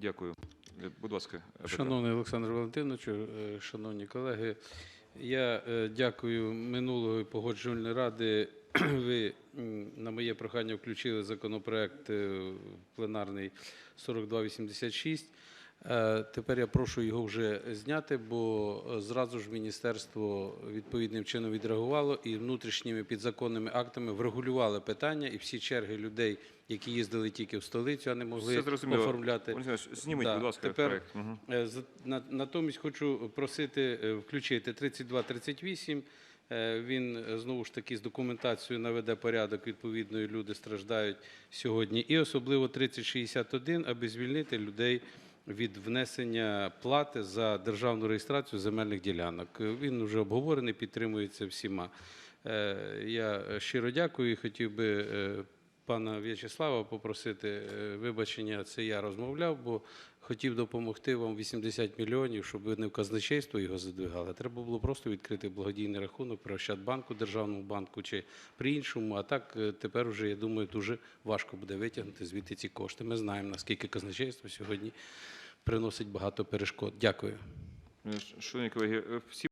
Дякую. Будь ласка, Шановний Олександр Валентинович, е, шановні колеги, я е, дякую минулої погоджувальної ради. Ви на моє прохання включили законопроект е, пленарний 4286. Е, Тепер я прошу його вже зняти, бо е, зразу ж міністерство відповідним чином відреагувало і внутрішніми підзаконними актами врегулювали питання, і всі черги людей, які їздили тільки в столицю, а не могли оформляти. Зніміть, Да, будь ласка, тепер- проект. Е, Натомість хочу просити включити 3238. Е, Він знову ж таки з документацією наведе порядок. Відповідно, і люди страждають сьогодні. І особливо 3061, аби звільнити людей від внесення плати за державну реєстрацію земельних ділянок. Він вже обговорений, підтримується всіма. Е, Я щиро дякую і хотів би е, пана В'ячеслава попросити е, вибачення. Це я розмовляв, бо хотів допомогти вам 80 мільйонів, щоб ви не в казначейство його задвигали. Треба було просто відкрити благодійний рахунок при Ощадбанку, Державному банку чи при іншому. А так е, тепер вже, я думаю, дуже важко буде витягнути звідти ці кошти. Ми знаємо, наскільки казначейство сьогодні приносить багато перешкод. Дякую. Шановні колеги, е, всі